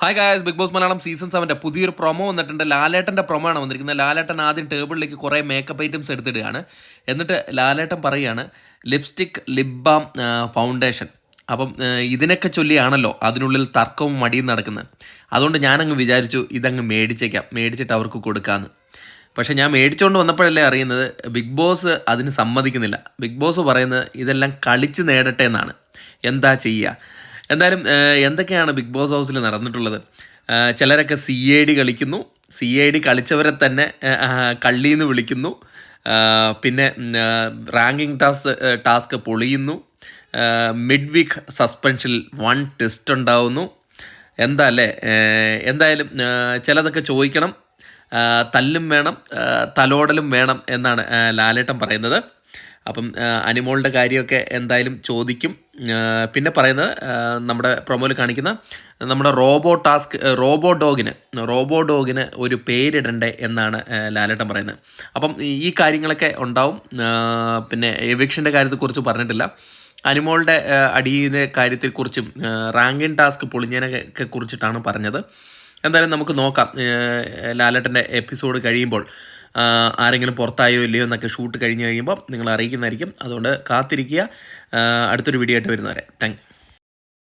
Hi guys Bigg Boss Malayalam season സെവന്റെ പുതിയൊരു promo വന്നിട്ടുണ്ട്. ലാലേട്ടന്റെ പ്രൊമോ ആണ് വന്നിരിക്കുന്നത്. ലാലേട്ടൻ ആദ്യം ടേബിളിലേക്ക് കുറേ മേക്കപ്പ് ഐറ്റംസ് എടുത്തിടുകയാണ്. എന്നിട്ട് ലാലേട്ടൻ പറയുകയാണ് ലിപ്സ്റ്റിക് ലിപ് ബാം ഫൗണ്ടേഷൻ അപ്പം ഇതിനൊക്കെ ചൊല്ലിയാണല്ലോ അതിനുള്ളിൽ തർക്കവും മടിയും നടക്കുന്നത്. അതുകൊണ്ട് ഞാനങ്ങ് വിചാരിച്ചു ഇതങ്ങ് മേടിച്ചേക്കാം. മേടിച്ചിട്ട് അവർക്ക് കൊടുക്കാമെന്ന് പക്ഷേ ഞാൻ മേടിച്ചുകൊണ്ട് വന്നപ്പോഴല്ലേ അറിയുന്നത് ബിഗ് ബോസ് അതിന് സമ്മതിക്കുന്നില്ല. ബിഗ് ബോസ് പറയുന്നത് ഇതെല്ലാം കളിച്ച് നേടട്ടെ എന്നാണ്. എന്താ ചെയ്യുക എന്തായാലും എന്തൊക്കെയാണ് ബിഗ് ബോസ് ഹൗസിൽ നടന്നിട്ടുള്ളത്? ചിലരൊക്കെ സി എ ഡി കളിക്കുന്നു. സി എ ഡി കളിച്ചവരെ തന്നെ കള്ളി എന്ന് വിളിക്കുന്നു. പിന്നെ റാങ്കിങ് ടാസ് ടാസ്ക് പൊളിയുന്നു. മിഡ് വീക്ക് സസ്പെൻഷനിൽ വൺ ടെസ്റ്റ് ഉണ്ടാവുന്നു. എന്താ അല്ലേ? എന്തായാലും ചിലതൊക്കെ ചോദിക്കണം. തല്ലും വേണം തലോടലും വേണം എന്നാണ് ലാലേട്ടൻ പറയുന്നത്. അപ്പം അനിമോളുടെ കാര്യമൊക്കെ എന്തായാലും ചോദിക്കും. പിന്നെ പറയുന്നത് നമ്മുടെ പ്രൊമോയിൽ കാണിക്കുന്ന നമ്മുടെ റോബോ ടാസ്ക് റോബോ ഡോഗിന് റോബോ ഡോഗിന് ഒരു പേരിടണ്ടേ എന്നാണ് ലാലേട്ടൻ പറയുന്നത്. അപ്പം ഈ കാര്യങ്ങളൊക്കെ ഉണ്ടാവും. പിന്നെ എവിക്ഷന്റെ കാര്യത്തെക്കുറിച്ച് പറഞ്ഞിട്ടില്ല. അനിമോളുടെ അടിയുടെ കാര്യത്തെക്കുറിച്ചും റാങ്കിൻ ടാസ്ക് പൊളിഞ്ഞതിനൊക്കെ കുറിച്ചിട്ടാണ് പറഞ്ഞത്. എന്തായാലും നമുക്ക് നോക്കാം ലാലേട്ടന്റെ എപ്പിസോഡ് കഴിയുമ്പോൾ. ആരെങ്കിലും പുറത്തായോ ഇല്ലയോ എന്നൊക്കെ ഷൂട്ട് കഴിഞ്ഞ് കഴിയുമ്പോൾ നിങ്ങൾ അറിയിക്കുന്നതായിരിക്കും. അതുകൊണ്ട് കാത്തിരിക്കുക. അടുത്തൊരു വീഡിയോ ആയിട്ട് വരുന്നവരെ. താങ്ക്